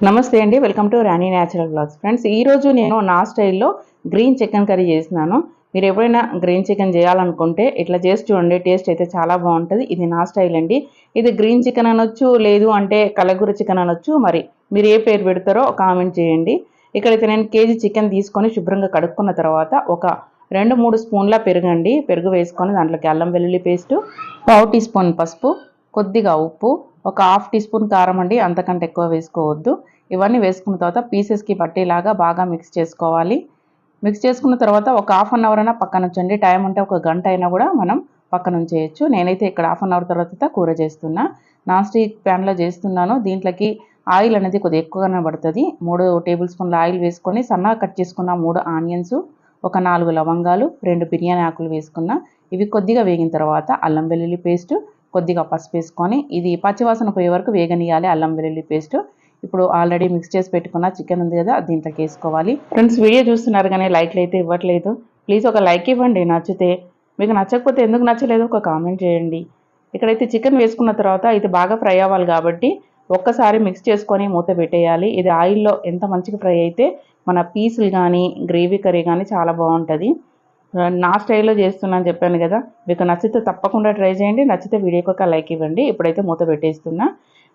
నమస్తే అండి welcome to Rani natural blogs. Friends ఈరోజు నేను నా స్టైల్లో గ్రీన్ చికెన్ కర్రీ చేసినాను మీరు ఎప్పుడైనా గ్రీన్ చికెన్ చేయాలనుకుంటే ఇట్లా చేసి చూడండి టేస్ట్ అయితే చాలా బాగుంటుంది. ఇది నా స్టైల్ అండి. ఇది గ్రీన్ చికెన్ అనొచ్చు లేదు అంటే కలగూర చికెన్ అనొచ్చు. మరి మీరు ఏ పేరు పెడతారో కామెంట్ చేయండి. ఇక్కడైతే నేను కేజీ చికెన్ తీసుకొని శుభ్రంగా కడుక్కున్న తర్వాత ఒక రెండు మూడు స్పూన్ల పెరుగండి. పెరుగు వేసుకొని దాంట్లోకి అల్లం వెల్లుల్లి పేస్టు పావు టీ స్పూన్ పసుపు కొద్దిగా ఉప్పు ఒక హాఫ్ టీ స్పూన్ కారం అండి అంతకంటే ఎక్కువ వేసుకోవద్దు. ఇవన్నీ వేసుకున్న తర్వాత పీసెస్కి పట్టేలాగా బాగా మిక్స్ చేసుకోవాలి. మిక్స్ చేసుకున్న తర్వాత ఒక హాఫ్ అన్ అవర్ అయినా పక్కన ఉంచండి టైం ఉంటే ఒక గంట అయినా కూడా మనం పక్కన ఉంచేయచ్చు నేనైతే ఇక్కడ హాఫ్ అన్ అవర్ తర్వాత కూర చేస్తున్నా. నాన్ స్టిక్ ప్యాన్లో చేస్తున్నాను. దీంట్లోకి ఆయిల్ అనేది కొద్దిగా ఎక్కువగానే పడుతుంది. మూడు టేబుల్ స్పూన్ల ఆయిల్ వేసుకొని సన్నగా కట్ చేసుకున్న మూడు ఆనియన్స్ ఒక నాలుగు లవంగాలు రెండు బిర్యానీ ఆకులు వేసుకున్న. ఇవి కొద్దిగా వేగిన తర్వాత అల్లం వెల్లుల్లి పేస్ట్ కొద్దిగా పసుపు వేసుకొని ఇది పచ్చివాసన పోయే వరకు వేగనీయాలి అల్లం వెల్లుల్లి పేస్ట్. ఇప్పుడు ఆల్రెడీ మిక్స్ చేసి పెట్టుకున్న చికెన్ ఉంది కదా దీంట్లోకి వేసుకోవాలి. ఫ్రెండ్స్ వీడియో చూస్తున్నారు కానీ లైక్లు అయితే ఇవ్వట్లేదు. ప్లీజ్ ఒక లైక్ ఇవ్వండి నచ్చితే. మీకు నచ్చకపోతే ఎందుకు నచ్చలేదు? ఒక కామెంట్ చేయండి. ఇక్కడైతే చికెన్ వేసుకున్న తర్వాత ఇది బాగా ఫ్రై అవ్వాలి కాబట్టి ఒక్కసారి మిక్స్ చేసుకొని మూత పెట్టేయాలి. ఇది ఆయిల్లో ఎంత మంచిగా ఫ్రై అయితే మన పీసులు కానీ గ్రేవీ కర్రీ కానీ చాలా బాగుంటుంది. నా స్టైల్లో చేస్తున్నాను చెప్పాను కదా మీకు నచ్చితే తప్పకుండా ట్రై చేయండి నచ్చితే వీడియోకి ఒక లైక్ ఇవ్వండి. ఇప్పుడైతే మూత పెట్టేస్తున్నా.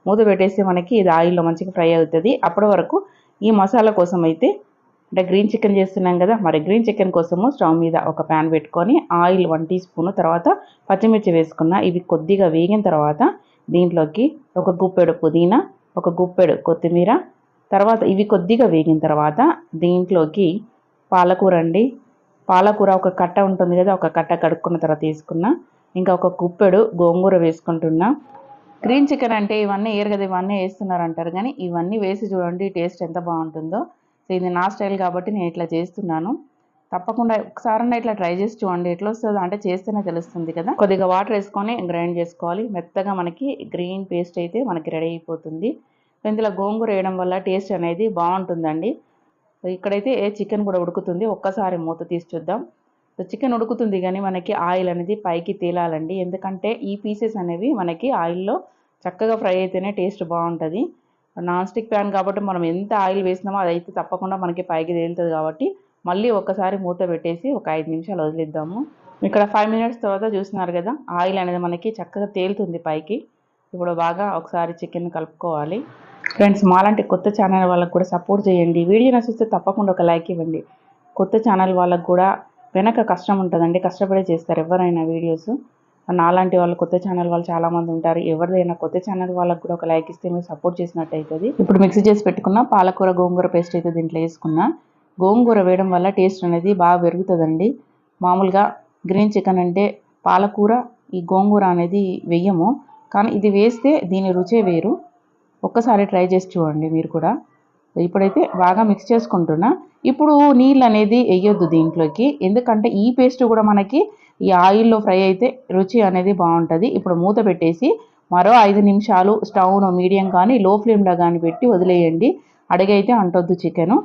మూత పెట్టేస్తే మనకి ఇది ఆయిల్లో మంచిగా ఫ్రై అవుతుంది. అప్పటి వరకు ఈ మసాలా కోసం అయితే అంటే గ్రీన్ చికెన్ చేస్తున్నాం కదా మరి గ్రీన్ చికెన్ కోసము స్టవ్ మీద ఒక ప్యాన్ పెట్టుకొని ఆయిల్ వన్ టీ స్పూన్ తర్వాత పచ్చిమిర్చి వేసుకున్న ఇవి కొద్దిగా వేగిన తర్వాత దీంట్లోకి ఒక గుప్పెడు పుదీనా ఒక గుప్పెడు కొత్తిమీర తర్వాత ఇవి కొద్దిగా వేగిన తర్వాత దీంట్లోకి పాలకూర అండి పాలకూర ఒక కట్ట ఉంటుంది కదా ఒక కట్ట కడుక్కున్న తర్వాత తీసుకున్న. ఇంకా ఒక కుప్పెడు గోంగూర వేసుకుంటున్నా. గ్రీన్ చికెన్ అంటే ఇవన్నీ ఏరు కదా ఇవన్నీ వేస్తున్నారు అంటారు కానీ ఇవన్నీ వేసి చూడండి టేస్ట్ ఎంత బాగుంటుందో. సో ఇది నా స్టైల్ కాబట్టి నేను ఇట్లా చేస్తున్నాను. తప్పకుండా ఒకసారన్నా ఇట్లా ట్రై చేసి చూడండి ఎట్లా వస్తుందో. అంటే చేస్తేనే తెలుస్తుంది కదా. కొద్దిగా వాటర్ వేసుకొని గ్రైండ్ చేసుకోవాలి. మెత్తగా మనకి గ్రీన్ పేస్ట్ అయితే మనకి రెడీ అయిపోతుంది. ఇందులో గోంగూర వేయడం వల్ల టేస్ట్ అనేది బాగుంటుందండి. ఇక్కడైతే చికెన్ కూడా ఉడుకుతుంది. ఒక్కసారి మూత తీసి చూద్దాం. చికెన్ ఉడుకుతుంది కానీ మనకి ఆయిల్ అనేది పైకి తేలాలండి. ఎందుకంటే ఈ పీసెస్ అనేవి మనకి ఆయిల్లో చక్కగా ఫ్రై అయితేనే టేస్ట్ బాగుంటుంది. నాన్ స్టిక్ ప్యాన్ కాబట్టి మనం ఎంత ఆయిల్ వేసినామో అది అయితే తప్పకుండా మనకి పైకి తేలుతుంది కాబట్టి మళ్ళీ ఒక్కసారి మూత పెట్టేసి ఒక ఐదు నిమిషాలు వదిలిద్దాము. ఇక్కడ ఫైవ్ మినిట్స్ తర్వాత చూస్తున్నారు కదా ఆయిల్ అనేది మనకి చక్కగా తేలుతుంది పైకి. ఇప్పుడు బాగా ఒకసారి చికెన్ కలుపుకోవాలి. ఫ్రెండ్స్ మాలాంటి కొత్త ఛానల్ వాళ్ళకు కూడా సపోర్ట్ చేయండి. వీడియో నచ్చిస్తే తప్పకుండా ఒక లైక్ ఇవ్వండి. కొత్త ఛానల్ వాళ్ళకు కూడా వెనక కష్టం ఉంటుందండి. కష్టపడే చేస్తారు ఎవరైనా వీడియోస్. నాలాంటి వాళ్ళు కొత్త ఛానల్ వాళ్ళు చాలామంది ఉంటారు. ఎవరిదైనా కొత్త ఛానల్ వాళ్ళకు కూడా ఒక లైక్ ఇస్తే మీరు సపోర్ట్ చేసినట్టు అవుతుంది ఇప్పుడు మిక్సీ చేసి పెట్టుకున్న పాలకూర గోంగూర పేస్ట్ అయితే దీంట్లో వేసుకున్న. గోంగూర వేయడం వల్ల టేస్ట్ అనేది బాగా పెరుగుతుందండి. మామూలుగా గ్రీన్ చికెన్ అంటే పాలకూర ఈ గోంగూర అనేది వెయ్యము కానీ ఇది వేస్తే దీని రుచే వేరు. ఒక్కసారి ట్రై చేసి చూడండి మీరు కూడా. ఇప్పుడైతే బాగా మిక్స్ చేసుకుంటున్నా. ఇప్పుడు నీళ్ళు అనేది వేయొద్దు దీంట్లోకి. ఎందుకంటే ఈ పేస్ట్ కూడా మనకి ఈ ఆయిల్లో ఫ్రై అయితే రుచి అనేది బాగుంటుంది. ఇప్పుడు మూత పెట్టేసి మరో ఐదు నిమిషాలు స్టవ్ను మీడియం కానీ లో ఫ్లేమ్లో కానీ పెట్టి వదిలేయండి. అడిగైతే అంటొద్దు చికెను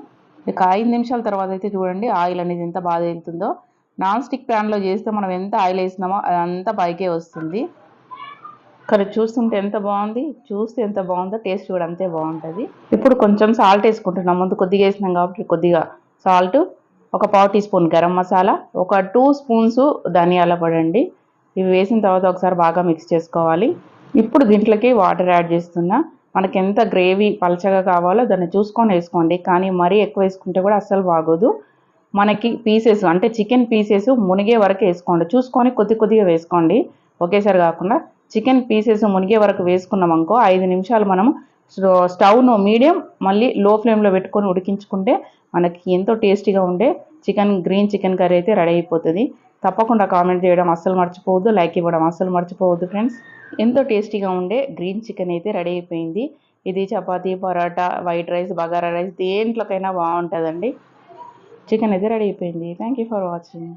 ఇక ఐదు నిమిషాల తర్వాత అయితే చూడండి ఆయిల్ అనేది ఎంత బాగా వెళ్తుందో నాన్ స్టిక్ ప్యాన్లో చేస్తే మనం ఎంత ఆయిల్ వేసినామో అదంతా పైకే వస్తుంది. కానీ చూస్తుంటే ఎంత బాగుంది చూస్తే ఎంత బాగుందో టేస్ట్ కూడా అంతే బాగుంటుంది. ఇప్పుడు కొంచెం సాల్ట్ వేసుకుంటున్నాం. ముందు కొద్దిగా వేసినాం కాబట్టి కొద్దిగా సాల్ట్ ఒక పావు టీ స్పూన్ గరం మసాలా ఒక టూ స్పూన్స్ ధనియాల పొడి ఇవి వేసిన తర్వాత ఒకసారి బాగా మిక్స్ చేసుకోవాలి. ఇప్పుడు దీంట్లోకి వాటర్ యాడ్ చేస్తున్నా. మనకి ఎంత గ్రేవీ పలచగా కావాలో దాన్ని చూసుకొని వేసుకోండి. కానీ మరీ ఎక్కువ వేసుకుంటే కూడా అస్సలు బాగోదు. మనకి పీసెస్ అంటే చికెన్ పీసెస్ మునిగే వరకు వేసుకోండి. చూసుకొని కొద్ది కొద్దిగా వేసుకోండి. ఒకేసారి కాకుండా చికెన్ పీసెస్ మునిగే వరకు వేసుకున్నాం అనుకో ఐదు నిమిషాలు మనం స్టవ్ను మీడియం మళ్ళీ లో ఫ్లేమ్లో పెట్టుకొని ఉడికించుకుంటే మనకి ఎంతో టేస్టీగా ఉండే చికెన్ గ్రీన్ చికెన్ కర్రీ అయితే రెడీ అయిపోతుంది. తప్పకుండా కామెంట్ చేయడం అస్సలు మర్చిపోవద్దు లైక్ ఇవ్వడం అస్సలు మర్చిపోవద్దు ఫ్రెండ్స్. ఎంతో టేస్టీగా ఉండే గ్రీన్ చికెన్ అయితే రెడీ అయిపోయింది. ఇది chapati paratha white rice bagara rice దేంట్లోకైనా బాగుంటుందండి. చికెన్ అయితే రెడీ అయిపోయింది. Thank for watching.